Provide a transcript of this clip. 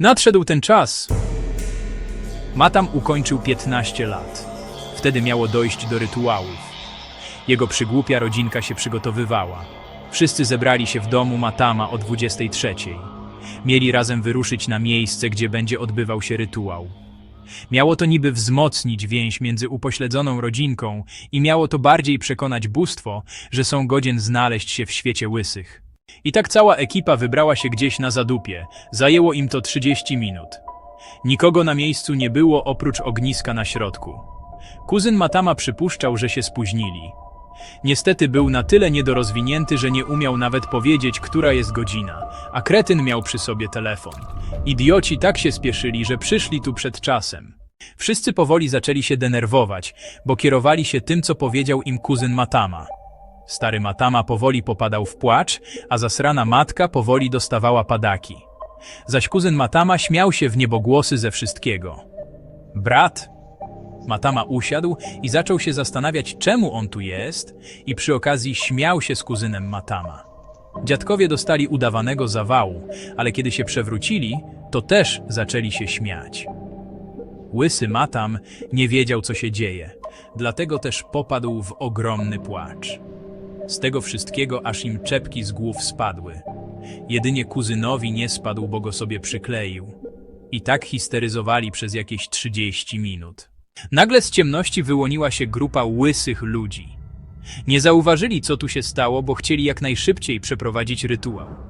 Nadszedł ten czas. Matam ukończył 15 lat. Wtedy miało dojść do rytuałów. Jego przygłupia rodzinka się przygotowywała. Wszyscy zebrali się w domu Matama o 23. Mieli razem wyruszyć na miejsce, gdzie będzie odbywał się rytuał. Miało to niby wzmocnić więź między upośledzoną rodzinką i miało to bardziej przekonać bóstwo, że są godzien znaleźć się w świecie łysych. I tak cała ekipa wybrała się gdzieś na zadupie. Zajęło im to 30 minut. Nikogo na miejscu nie było oprócz ogniska na środku. Kuzyn Matama przypuszczał, że się spóźnili. Niestety był na tyle niedorozwinięty, że nie umiał nawet powiedzieć, która jest godzina, a kretyn miał przy sobie telefon. Idioci tak się spieszyli, że przyszli tu przed czasem. Wszyscy powoli zaczęli się denerwować, bo kierowali się tym, co powiedział im kuzyn Matama. Stary Matama powoli popadał w płacz, a zasrana matka powoli dostawała padaki. Zaś kuzyn Matama śmiał się w niebogłosy ze wszystkiego. Brat? Matama usiadł i zaczął się zastanawiać, czemu on tu jest, i przy okazji śmiał się z kuzynem Matama. Dziadkowie dostali udawanego zawału, ale kiedy się przewrócili, to też zaczęli się śmiać. Łysy Matam nie wiedział, co się dzieje, dlatego też popadł w ogromny płacz. Z tego wszystkiego aż im czepki z głów spadły. Jedynie kuzynowi nie spadł, bo go sobie przykleił. I tak histeryzowali przez jakieś 30 minut. Nagle z ciemności wyłoniła się grupa łysych ludzi. Nie zauważyli, co tu się stało, bo chcieli jak najszybciej przeprowadzić rytuał.